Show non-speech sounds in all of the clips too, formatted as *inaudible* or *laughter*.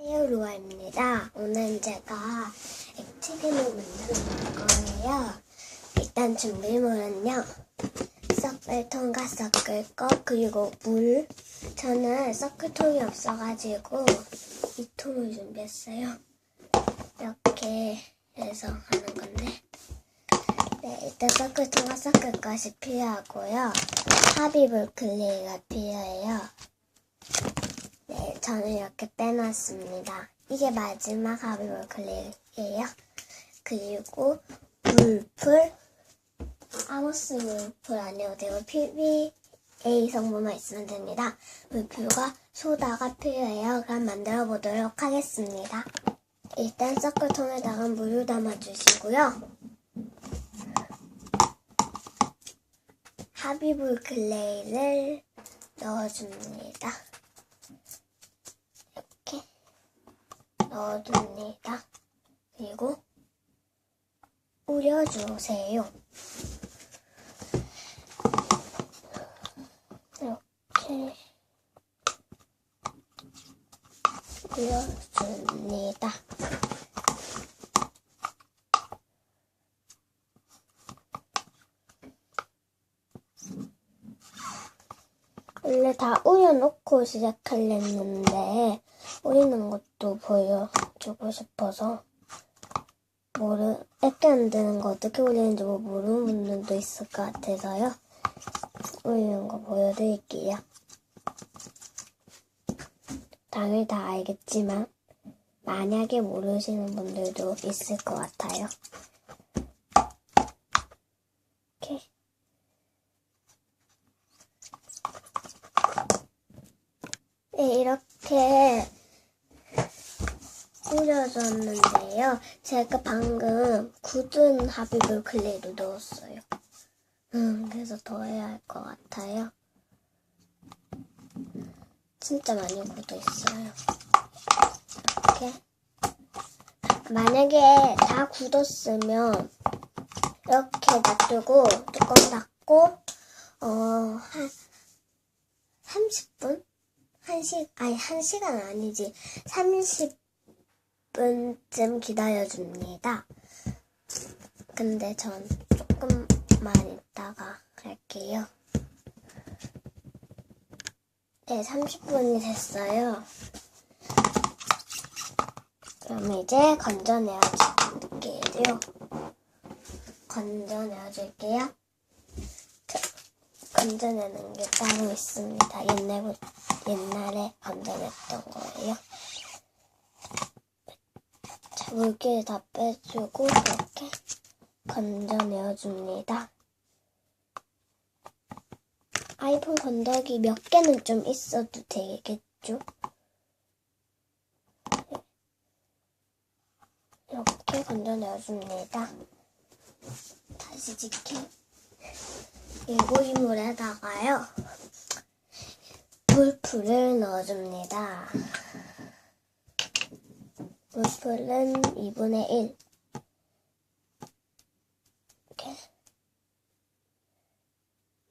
헤어로아입니다. 오늘 제가 액티비를 만들 거예요. 일단 준비물은요. 섞을 거 그리고 물. 저는 섞을통이 없어가지고 이 통을 준비했어요. 이렇게 해서 하는 건데. 네, 일단 섞을 것이 필요하고요. 하비블 클레이가 필요해요. 네, 저는 이렇게 빼놨습니다. 이게 마지막 하비볼 클릭이에요. 그리고 물풀, 아모스 물풀 아니어도 되고 PVA 성분만 있으면 됩니다. 물풀과 소다가 필요해요. 그럼 만들어 보도록 하겠습니다. 일단 섞을통에다가 물을 담아주시고요. 하비볼 클레이를 넣어줍니다. 이렇게 넣어줍니다. 그리고 우려주세요. 이렇게 우려줍니다. 원래 다 우려놓고 시작하려는데 우리는 것도 보여주고 싶어서 모르 액게 안 되는 거 어떻게 우리는지 뭐 모르는 분들도 있을 것 같아서요. 우리는 거 보여드릴게요. 당연히 다 알겠지만 만약에 모르시는 분들도 있을 것 같아요 이렇게 네, 이렇게 뿌려줬는데요. 제가 방금 굳은 하비블 클레이를 넣었어요. 음, 그래서 더 해야 할 것 같아요. 진짜 많이 굳어 있어요. 이렇게. 만약에 다 굳었으면 이렇게 놔두고 뚜껑 닫고 어, 한 30분? 한 시, 아니, 한 시간 아니지. 30분쯤 기다려줍니다. 근데 전 조금만 있다가 할게요. 네, 30분이 됐어요. 그럼 이제 건져내어 줄게요. 건져내어 줄게요. 건져내는 게 따로 있습니다. 옛날, 옛날에 건져냈던 거예요. 자, 물기를 다 빼주고 이렇게 건져내어줍니다. 아이폰 건더기 몇 개는 좀 있어도 되겠죠? 이렇게 건져내어줍니다. 다시 지키. 일고이물에다가요 물풀을 넣어줍니다. 물풀은 2분의 1 이렇게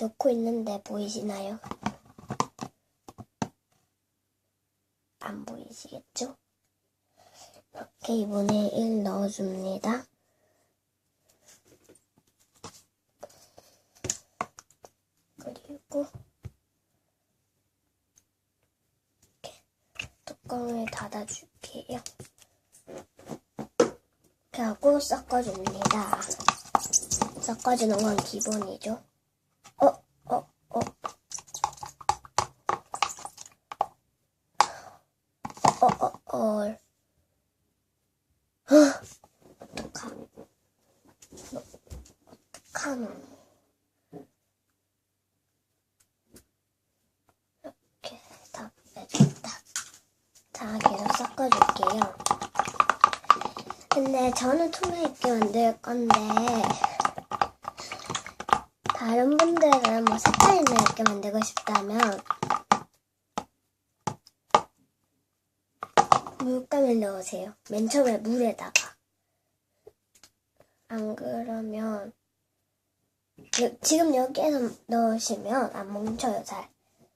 넣고 있는데 보이시나요? 안 보이시겠죠? 이렇게 2분의 1 넣어줍니다. 이렇게 뚜껑을 닫아줄게요. 이렇게 하고 섞어줍니다. 섞어주는 건 기본이죠. 어, 어, 어. 어, 어, 어. 어떡하. 어떡하노. 이렇게 다 빼줬다. 자, 계속 섞어줄게요. 근데 저는 있게 만들 건데, 다른 분들은 뭐 색깔 있는 이렇게 만들고 싶다면, 물감을 넣으세요. 맨 처음에 물에다가. 안 그러면, 여- 지금 여기에서 넣으시면 안 뭉쳐요, 잘.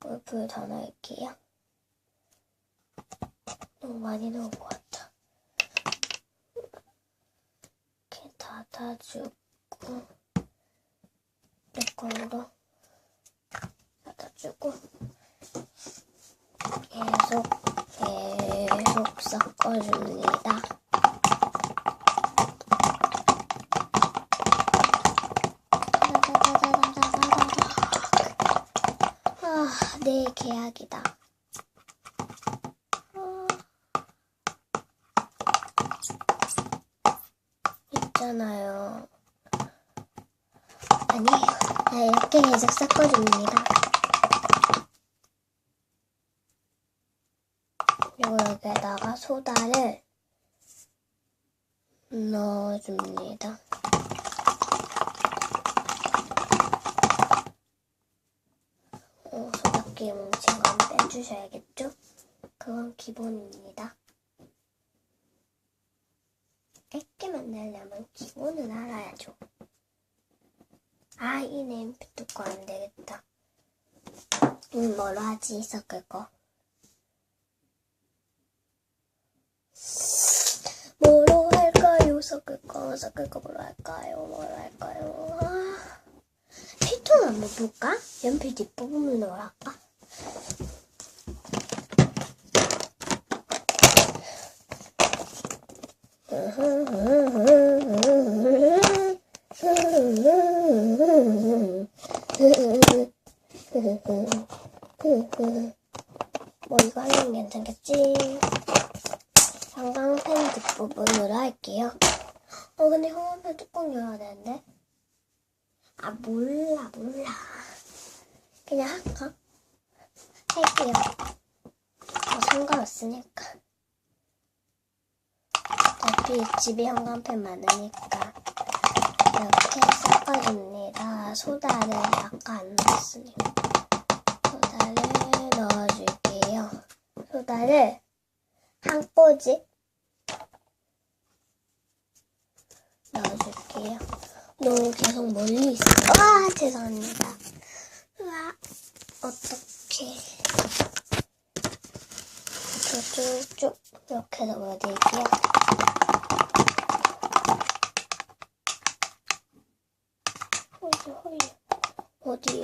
물풀 더 넣을게요. 너무 많이 넣은 것 같아. 이렇게 닫아주고 뚜껑으로 닫아주고 계속 계속 섞어줍니다. 아, 내 계약이다. 아. 있잖아요. 아니에요. 네, 이렇게 계속 섞어줍니다. 그리고 여기에다가 소다를 넣어줍니다. 어, 소다끼 뭉친 건 빼주셔야겠죠? 그건 기본입니다. 얇게 만들려면 기본은 알아야죠. 아, 이 냄비 뚜껑 안 되겠다. 음, 뭐로 하지? 섞을 거. 뭐로 할까요? 섞을 거, 섞을 거 뭐로 할까요? 뭐로 할까요? 아, 피통 한번 볼까? 연필 뒷부분으로 할까? 뭐 이거 하면 형광펜 뒷부분으로 할게요. 어 근데 형광펜 뚜껑 열어야 되는데 아 몰라 몰라 그냥 할까? 할게요. 뭐 상관없으니까 어차피 집에 형광펜 많으니까 이렇게 섞어줍니다. 소다를 아까 안 넣었으니까 소다를 넣어줄게요. 소다를 한 꼬집 넣어줄게요. 너무 계속 멀리 있어. 아 죄송합니다. 으아 어떻게 쭉쭉 이렇게 넣어드릴게요. 어디 허리 어디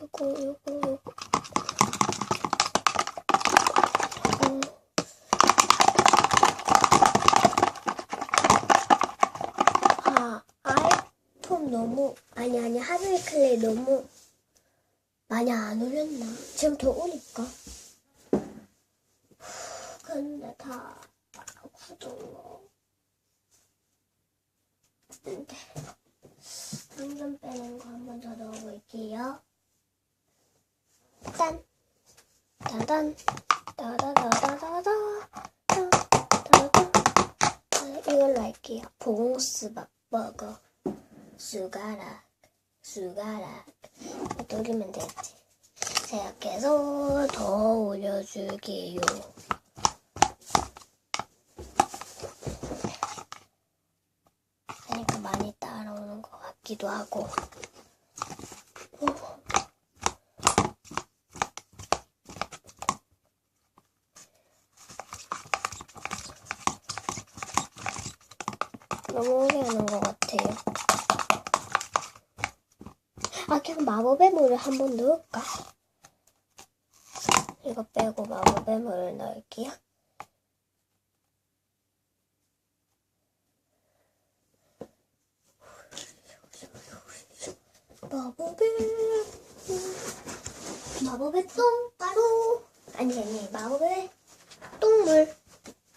요거 요거 요거 음. 아 아이폰 너무 아니 아니 하늘의 클레이 너무 많이 안 올렸나? 지금 더 오니까. 근데 다 굳었나 근데 당근 빼는 거 한 번 더 넣어볼게요. 짠. 따단. 따다다다다다 따다다 이걸로 할게요. 봉수밥 버거 숟가락 숟가락 돌리면 되지. 생각해서 더 올려줄게요. 그러니까 많이 따라오는 것 같기도 하고 어. 너무 오래 하는 것 같아요. 아, 그냥 마법의 물을 한 번 넣을까? 이거 빼고 마법의 물을 넣을게요. 마법의 마법의 똥가루 아니 아니 마법의 똥물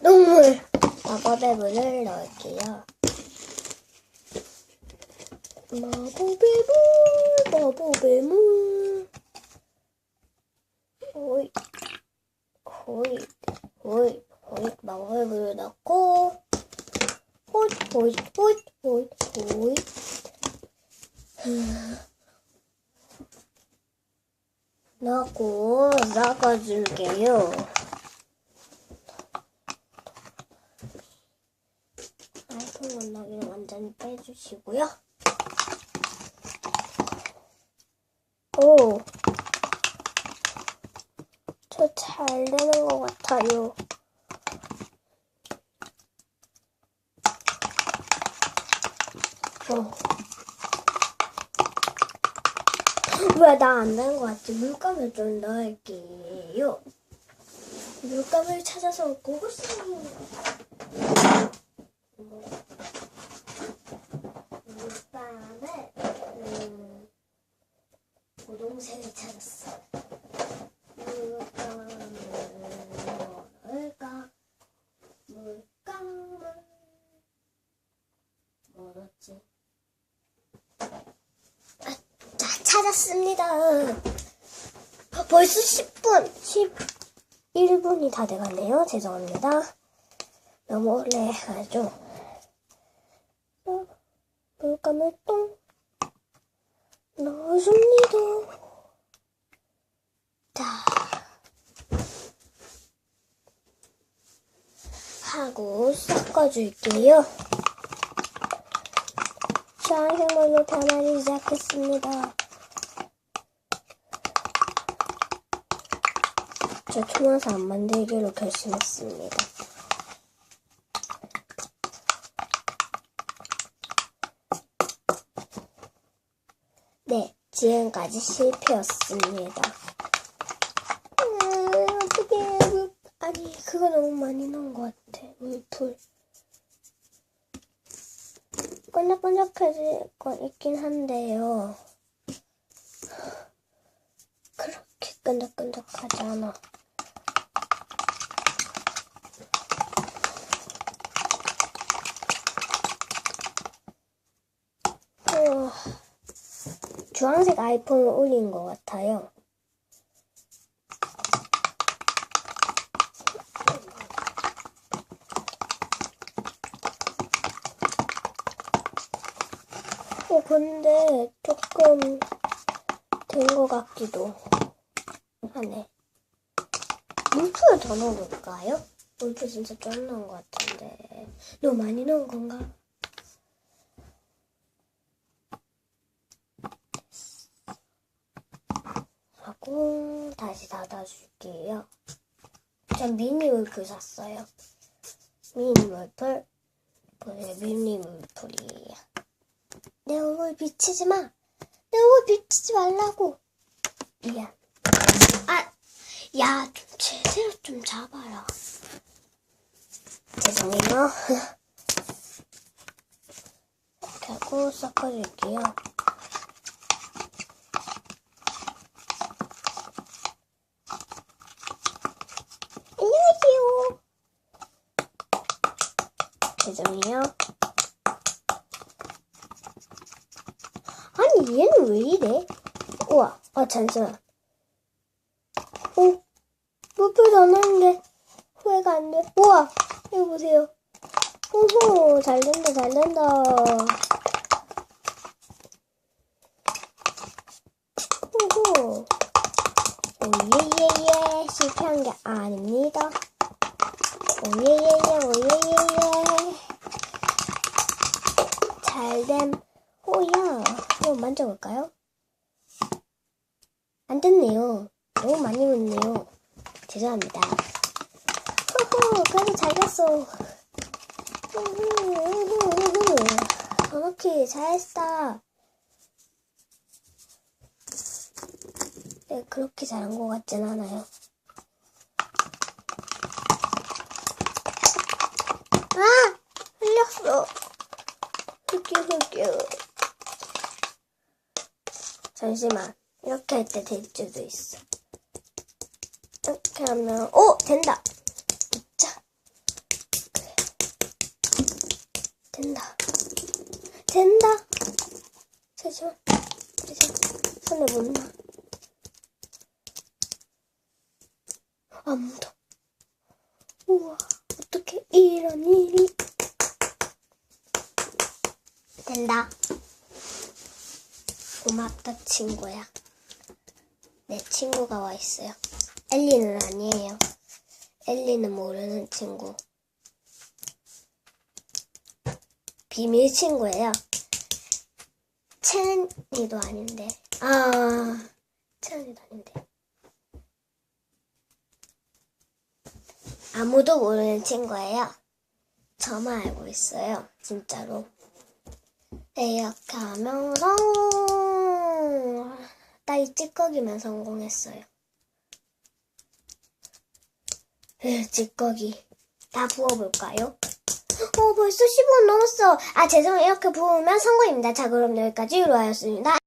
똥물 마법의 물을 넣을게요. 마법의 물, 마법의 물. 호이, 호이, 호이, 호이, 마법의 물을 넣고, 호이, 호이, 호이, 호이, 호이. 넣고 섞어줄게요. 아이폰 건너기는 완전히 빼주시고요. 오, 저 잘 잘 되는 것 같아요. 어. 왜나 안 되는 것 같지? 물감을 좀 넣을게요. 물감을 찾아서 고고싱. 물감을 음, 고동색을 찾았어. 물감을 뭐랄까? 물감을 뭐였지? 아, 자, 찾았습니다. 어, 벌써 10분, 11분이 다 돼가네요. 죄송합니다. 너무 오래 해가지고. 어, 물감을 똥 넣어줍니다. 자. 하고 섞어줄게요. 샤생물로 변하기 시작했습니다. 저 초마사 안 만들기로 결심했습니다. 네, 지금까지 실패였습니다. 음. 물- 아니, 그거 너무 많이 넣은 것 같아. 물풀. 번쩍번쩍해질 건 있긴 한데요. 그렇게 끈적끈적하지 않아. 어, 주황색 아이폰을 올린 것 같아요. 어, 근데 조금 된 것 같기도 하네. 물풀 더 넣어볼까요? 물풀 진짜 좀 넣은 것 같은데. 너무 많이 넣은 건가? 하고 닫아줄게요. 전 미니 물풀 샀어요. 미니 물풀. 보세요, 미니 물풀이에요. 내 얼굴 비치지 마. 내 얼굴 비치지 말라고. 미안. 아, 야, 좀 제대로 좀 잡아라. 죄송해요. *laughs* 이렇게 하고 섞어줄게요. 죄송해요. 아니 얘는 왜 이래? 우와, 아 잠시만. 오, 목표도 안 하는데 후회가 안 돼. 우와, 이거 보세요. 호호, 잘 된다, 잘 된다. 호호. 오예예예, 실패한 게 아닙니다. 오예예예, 오예예예. 잘됨. 오야, 이거 만져볼까요? 안 됐네요. 너무 많이 묻네요. 죄송합니다. 호호, 그래도 잘 됐어. 오케이, 잘했어. 네, 그렇게 잘한 것 같진 않아요. 아! 흘렸어. 흑유. 잠시만. 이렇게 할 때 될 수도 있어. 이렇게 하면, 오! 된다! 자. 된다. 된다! 잠시만. 잠시만. 손에 못 나. 안 묻어. 우와, 어떻게 이런 일이. 된다. 고맙다, 친구야. 내 친구가 와 있어요. 엘리는 아니에요. 엘리는 모르는 친구. 비밀 친구예요. 채은이도 아닌데. 아, 채은이도 아닌데. 아무도 모르는 친구예요. 저만 알고 있어요. 진짜로. 네, 이렇게 하면 성공. 딸이 찌꺼기만 성공했어요. 으, 찌꺼기. 다 부어볼까요? 어, 벌써 10분 넘었어. 아, 죄송해요. 이렇게 부으면 성공입니다. 자, 그럼 여기까지 루아였습니다.